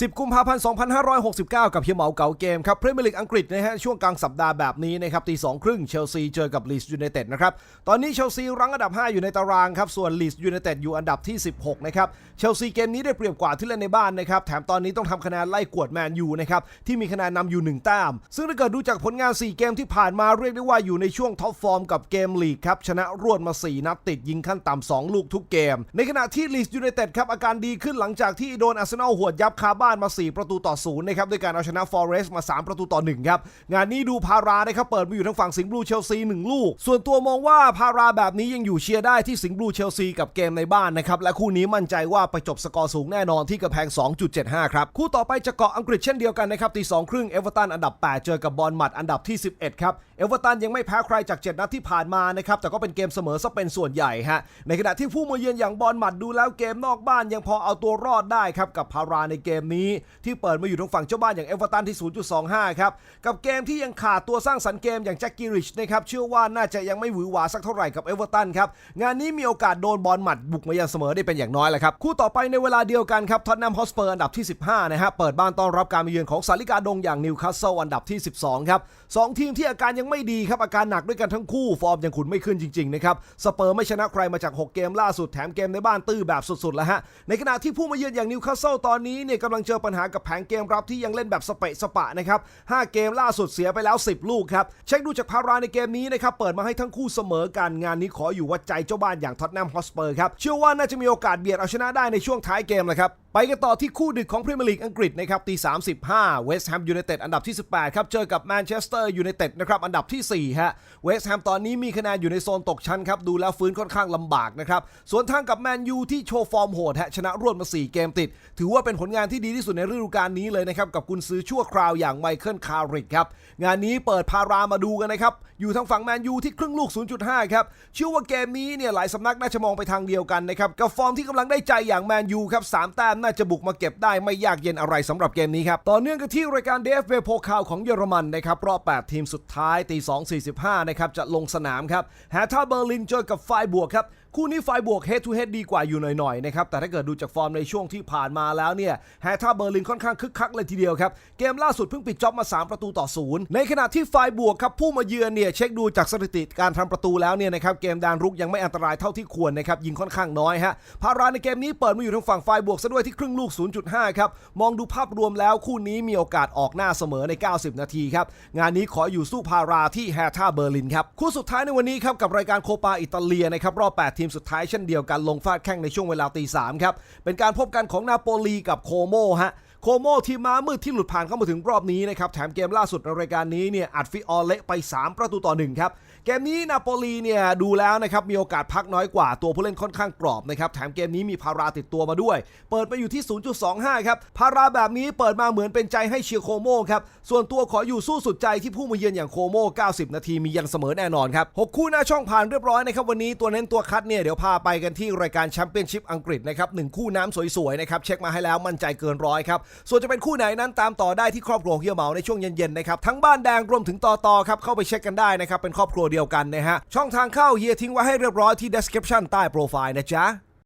10 กุมภาพันธ์ 2569 กับเฮียเหมาเก๋าเกมครับพรีเมียร์ลีกอังกฤษนะฮะช่วงกลางสัปดาห์แบบนี้นะครับตีสองครึ่งเชลซีเจอกับลีสยูไนเต็ดนะครับตอนนี้เชลซีรั้งอันดับ 5 อยู่ในตารางครับส่วนลีสยูไนเต็ดอยู่อันดับที่ 16 นะครับเชลซีเกมนี้ได้เปรียบกว่าที่เล่นในบ้านนะครับแถมตอนนี้ต้องทำคะแนนไล่กวดแมนยูนะครับที่มีคะแนนนำอยู่1แต้มซึ่งถ้าเกิดดูจากผลงาน 4 เกมที่ผ่านมาเรียกได้ว่าอยู่ในช่วงท็อปฟอร์มกับเกมลีกครับชนะรวดมา 4 นัดติดยิงขั้นต่ำ2ลูกทุกเกม ในขณะที่ลีสยูไนเต็ดครับอาการดีขึ้นหลังจากที่โดนอาร์เซนอลหวดยับคาบ้านมา 4 ประตูต่อศูนย์นะครับด้วยการเอาชนะฟอเรสต์มา 3 ประตูต่อ1ครับงานนี้ดูพารานะครับเปิดมาอยู่ทางฝั่งสิงห์บลูเชลซี1ลูก ส่วนตัวมองว่าพาราแบบนี้ยังอยู่เชียร์ได้ที่สิงห์บลูเชลซีกับเกมในบ้านนะครับและคู่นี้มั่นใจว่าไปจบสกอร์สูงแน่นอนที่กระแพง 2.75 ครับ คู่ต่อไปจะเกาะอังกฤษเช่นเดียวกันนะครับตีสองครึ่งเอเวอร์ตันอันดับ 8 เจอกับบอลมัดอันดับที่ 11 ครับเอเวอร์ตันยังไม่แพ้ใครจาก 7 นัดที่ผ่านมานะครับแต่ก็เป็นเกมเสมอซะเป็นส่วนใหญ่ฮะในขณะที่ผู้มาเยือนอย่างบอลมัดดูแล้วเกมนอกบ้านยังพอเอาตัวรอดได้ครับกับพาราในเกมนี้ที่เปิดมาอยู่ทางฝั่งเจ้าบ้านอย่างเอเวอร์ตันที่ 0.25 ครับ กับเกมที่ยังขาดตัวสร้างสรรค์เกมอย่างแจ็คกิริชนะครับเชื่อว่าน่าจะยังไม่หวือหวาสักเท่าไหร่กับเอเวอร์ตันครับ งานนี้มีโอกาสโดนบอลหมัดบุกมายังเสมอได้เป็นอย่างน้อยแหละครับ คู่ต่อไปในเวลาเดียวกันครับท็อตแนมฮอสเปอร์อันดับที่ 15 นะฮะเปิดบ้านต้อนรับการมาเยือนของสาลิกาดงอย่างนิวคาสเซิลอันดับที่ 12 ครับสองทีมที่อาการยังไม่ดีครับอาการหนักด้วยกันทั้งคู่ฟอร์มยังขุนไม่ขึ้นจริงๆนะครับสเปอร์ไม่ชนะใครมาจาก 6 เกมล่าสุดแถมเกมในบ้านตื้อแบบสุดๆแล้วฮะในขณะที่ผู้มาเยือนอย่างนิวคาสเซิลตอนนี้เนี่ยกำลังเจอปัญหากับแผงเกมรับที่ยังเล่นแบบสเปะสปะนะครับ 5 เกมล่าสุดเสียไปแล้ว 10 ลูกครับ เช็คดูจากพาราในเกมนี้นะครับ เปิดมาให้ทั้งคู่เสมอกันงานนี้ขออยู่วัดใจเจ้าบ้านอย่างท็อตแนมฮอสเปอร์ครับ เชื่อว่าน่าจะมีโอกาสเบียดเอาชนะได้ในช่วงท้ายเกมเลยครับไปกันต่อที่คู่ดึกของพรีเมียร์ลีกอังกฤษนะครับตี 35 เวสต์แฮมยูไนเต็ดอันดับที่ 18 ครับ เจอกับแมนเชสเตอร์ยูไนเต็ดนะครับอันดับทีสี่ 4 ฮะ เวสต์แฮมตอนนี้มีคะแนนอยู่ในโซนตกชั้นครับ ดูแล้วฟื้นค่อนข้างลำบากนะครับ ส่วนทางกับแมนยูที่โชว์ฟอร์มโหดฮะ ชนะรวดมา 4 เกมติด ถือว่าเป็นผลงานที่ดีที่สุดในฤดูกาลนี้เลยนะครับ กับกุนซือชั่วคราวอย่างไมเคิลคาริกครับงานนี้เปิดพารามาดูกันนะครับอยู่ทางฝั่งแมนยูที่ครึ่งลูก 0.5 ครับเชื่อว่าเกมนี้เนี่ยหลายสำนักน่าจะมองไปทางเดียวกันนะครับกับฟอร์มที่กำลังได้ใจอย่างแมนยูครับสามแต้มน่าจะบุกมาเก็บได้ไม่ยากเย็นอะไรสำหรับเกมนี้ครับ ต่อเนื่องกันที่รายการ DFB โพคาวของเยอรมันนะครับ รอบ 8 ทีมสุดท้ายตี2.45นะครับจะลงสนามครับแฮท่าเบอร์ลินเจอกับไฟบวกครับ คู่นี้ไฟบวก head to head ดีกว่าอยู่หน่อยๆนะครับ แต่ถ้าเกิดดูจากฟอร์มในช่วงที่ผ่านมาแล้วเนี่ยแฮท่าเบอร์ลินค่อนข้างคึกคักเลยทีเดียวครับ เกมล่าสุดเพิ่งปิดจ็อบมา 3 ประตูต่อศูนย์ในขณะที่ไฟบวกครับผู้มาเยือนเนี่ยเช็คดูจากสถิติการทำประตูแล้วเนี่ยนะครับเกมดานรุกยังไม่อันตรายเท่าที่ควรนะครับยิงค่อนข้างน้อยฮะพาราในเกมนี้เปิดมาอยู่ทางฝั่งไฟบวกซะด้วยที่ครึ่งลูก 0.5 ครับมองดูภาพรวมแล้วคู่นี้มีโอกาสออกหน้าเสมอใน 90 นาทีครับงานนี้ขออยู่สู้พาราที่แฮท่าเบอร์ลินครับคู่สุดท้ายในวันนี้ครับกับรายการโคปาอิตาเลียนะครับรอบ8ทีมสุดท้ายเช่นเดียวกันลงฟาดแข้งในช่วงเวลาตีสามครับเป็นการพบกันของนาโปลีกับโคโมฮะ โคโมทีมม้ามืดที่หลุดผ่านเข้ามาถึงรอบนี้นะครับแถมเกมล่าสุดในรายการนี้เนี่ยอัดฟิออลเละไป 3 ประตูต่อ1ครับเกมนี้นาโปลีเนี่ยดูแล้วนะครับมีโอกาสพักน้อยกว่าตัวผู้เล่นค่อนข้างกรอบนะครับแถมเกมนี้มีพาราติดตัวมาด้วย เปิดไปอยู่ที่ 0.25 ครับพาราแบบนี้เปิดมาเหมือนเป็นใจให้เชียร์โคโมครับส่วนตัวขออยู่สู้สุดใจที่ผู้มาเยือนอย่างโคโม 90 นาทีมียันเสมอแน่นอนครับหกคู่หน้าช่องผ่านเรียบร้อยนะครับวันนี้ตัวเน้นตัวคัดเนี่ยเดี๋ยวพาไปกันที่รายการแชมเปี้ยนชิพอังกฤษนะครับหคู่น้ำสวยๆนะครับเช็คมาให้แล้วมั่นใจเกินร้อยครับส่วนจะเป็นคู่ไหนนั้นตามต่อได้ที่ครอบครัวเฮียเหมาในช่วงเย็นๆนะครับทั้งบ้านแดงรวมถึงต่อต่อครับเข้าไปเช็คกันได้นะครับเป็นครอบครัวเดียวกันนะฮะช่องทางเข้าเฮียทิ้งไว้ให้เรียบร้อยที่ description ใต้โปรไฟล์นะจ๊ะ